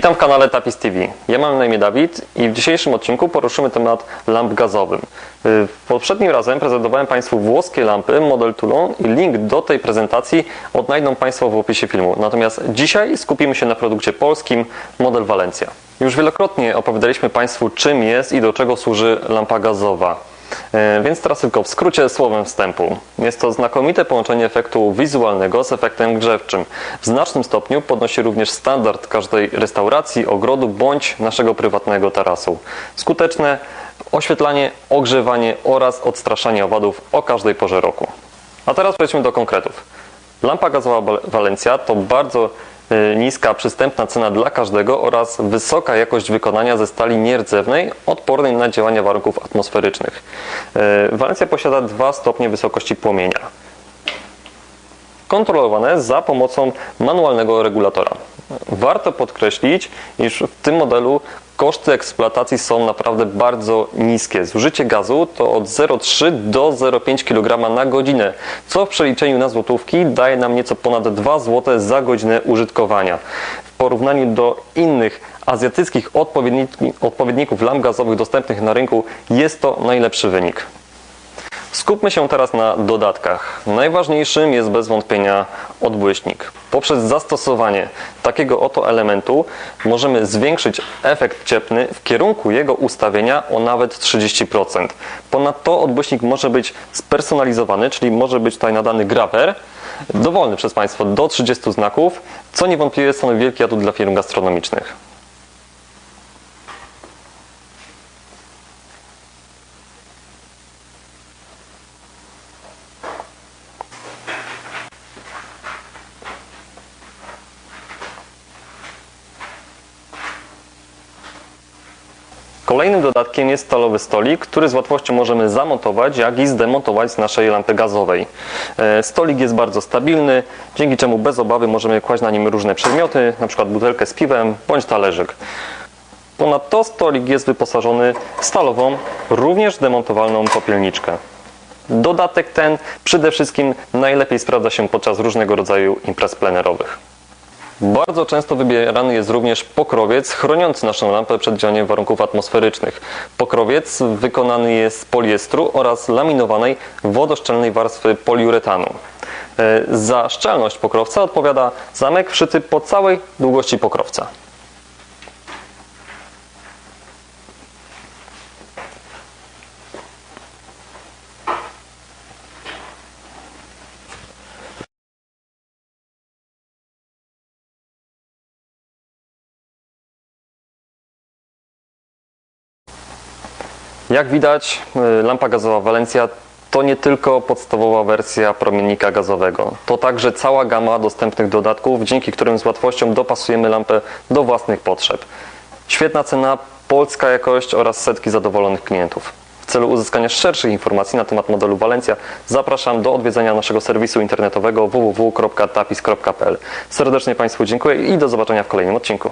Witam w kanale Tapis TV. Ja mam na imię Dawid i w dzisiejszym odcinku poruszymy temat lamp gazowym. Y, Poprzednim razem prezentowałem Państwu włoskie lampy model Toulon i link do tej prezentacji odnajdą Państwo w opisie filmu. Natomiast dzisiaj skupimy się na produkcie polskim model Valencia. Już wielokrotnie opowiadaliśmy Państwu czym jest i do czego służy lampa gazowa. E, Więc teraz tylko w skrócie słowem wstępu. Jest to znakomite połączenie efektu wizualnego z efektem grzewczym. W znacznym stopniu podnosi również standard każdej restauracji, ogrodu bądź naszego prywatnego tarasu. Skuteczne oświetlanie, ogrzewanie oraz odstraszanie owadów o każdej porze roku. A teraz przejdźmy do konkretów. Lampa gazowa Valencia to bardzo niska, przystępna cena dla każdego oraz wysoka jakość wykonania ze stali nierdzewnej, odpornej na działania warunków atmosferycznych. Y, Valencia posiada dwa stopnie wysokości płomienia kontrolowane za pomocą manualnego regulatora. Warto podkreślić, iż w tym modelu koszty eksploatacji są naprawdę bardzo niskie. Zużycie gazu to od 0,3 do 0,5 kg na godzinę, co w przeliczeniu na złotówki daje nam nieco ponad 2 zł za godzinę użytkowania. W porównaniu do innych azjatyckich odpowiedników lamp gazowych dostępnych na rynku jest to najlepszy wynik. Skupmy się teraz na dodatkach. Najważniejszym jest bez wątpienia odbłyśnik. Poprzez zastosowanie takiego oto elementu możemy zwiększyć efekt cieplny w kierunku jego ustawienia o nawet 30%. Ponadto odbłyśnik może być spersonalizowany, czyli może być tutaj nadany grawer, dowolny przez Państwo do 30 znaków, co niewątpliwie stanowi wielki atut dla firm gastronomicznych. Kolejnym dodatkiem jest stalowy stolik, który z łatwością możemy zamontować, jak i zdemontować z naszej lampy gazowej. E, Stolik jest bardzo stabilny, dzięki czemu bez obawy możemy kłaść na nim różne przedmioty, np. butelkę z piwem bądź talerzyk. Ponadto stolik jest wyposażony w stalową, również demontowalną popielniczkę. Dodatek ten przede wszystkim najlepiej sprawdza się podczas różnego rodzaju imprez plenerowych. Bardzo często wybierany jest również pokrowiec chroniący naszą lampę przed działaniem warunków atmosferycznych. Pokrowiec wykonany jest z poliestru oraz laminowanej wodoszczelnej warstwy poliuretanu. E, Za szczelność pokrowca odpowiada zamek wszyty po całej długości pokrowca. Jak widać, y, lampa gazowa Valencia to nie tylko podstawowa wersja promiennika gazowego. To także cała gama dostępnych dodatków, dzięki którym z łatwością dopasujemy lampę do własnych potrzeb. Świetna cena, polska jakość oraz setki zadowolonych klientów. W celu uzyskania szerszych informacji na temat modelu Valencia zapraszam do odwiedzenia naszego serwisu internetowego www.tapis.pl. Serdecznie Państwu dziękuję i do zobaczenia w kolejnym odcinku.